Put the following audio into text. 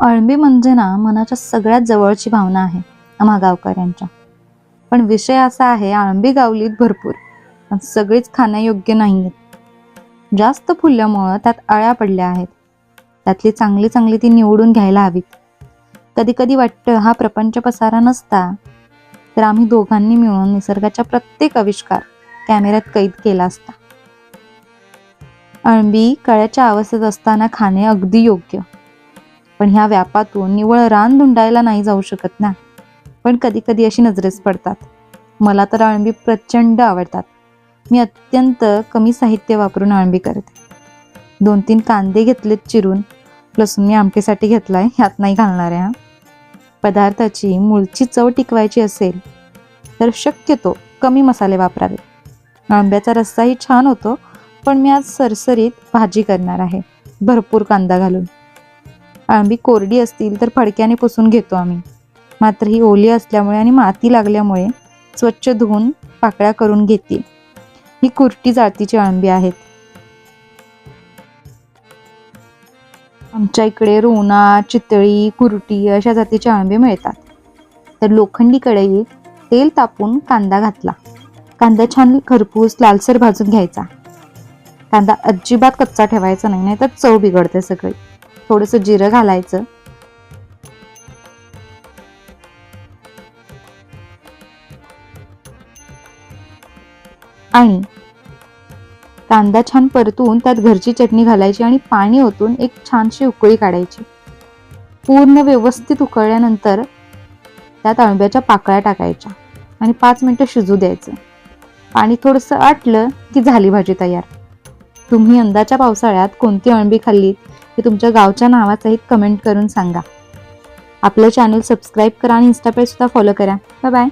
अळंबी म्हणजे ना मनाच्या सगळ्यात जवळची भावना आहे आम्हा गावकऱ्यांच्या. पण विषय असा आहे अळंबी गावलीत भरपूर पण सगळीच खाण्यायोग्य नाही आहेत जास्त फुलल्यामुळं त्यात अळ्या पडल्या आहेत. त्यातली चांगली चांगली ती निवडून घ्यायला हवीत. कधी कधी वाटतं हा प्रपंच पसारा नसता तर आम्ही दोघांनी मिळून निसर्गाच्या प्रत्येक आविष्कार कॅमेऱ्यात कैद केला असता. अळंबी कळ्याच्या अवस्थेत असताना खाणे अगदी योग्य. पण ह्या व्यापातून निवळ रान धुंडायला नाही जाऊ शकत ना. पण कधी कधी अशी नजरेस पडतात. मला तर अळंबी प्रचंड आवडतात. मी अत्यंत कमी साहित्य वापरून अळंबी करते. दोन तीन कांदे घेतलेत चिरून. लसूण मी आमटीसाठी घेतलाय ह्यात नाही घालणार आहे पदार्थाची मूळची चव टिकवायची असेल तर शक्यतो कमी मसाले वापरावे. आंब्याचा रस्साही छान होतो पण मी आज सरसरीत भाजी करणार आहे. भरपूर कांदा घालून. आंबी कोरडी असतील तर फडक्याने पुसून घेतो आम्ही. मात्र ही ओली असल्यामुळे आणि माती लागल्यामुळे स्वच्छ धुवून पाकळ्या करून घेते ही कुर्टी जातीची अळंबी आहेत. आमच्या इकडे रोना चितळी कुर्टी अशा जातीचे अळंबे मिळतात. तर लोखंडी कढईत तेल तापून कांदा घातला. कांदा छान खरपूस लालसर भाजून घ्यायचा. कांदा अजिबात कच्चा ठेवायचा नाही नाही तर चव बिघडते सगळी. थोडंसं जिरं घालायचं. आणि कांदा छान परतून त्यात घरची चटणी घालायची आणि पाणी ओतून एक छानशी उकळी काढायची. पूर्ण व्यवस्थित उकळल्यानंतर त्यात अळंब्याच्या पाकळ्या टाकायच्या आणि पाच मिनिटं शिजू द्यायचं. पाणी थोडंसं आटलं की झाली भाजी तयार. तुम्ही यंदाच्या पावसाळ्यात कोणती अळंबी खाल्लीत हे तुमच्या गावच्या नावासहित कमेंट करून सांगा. आपलं चॅनल सबस्क्राईब करा आणि इन्स्टा फॉलो करा. Bye bye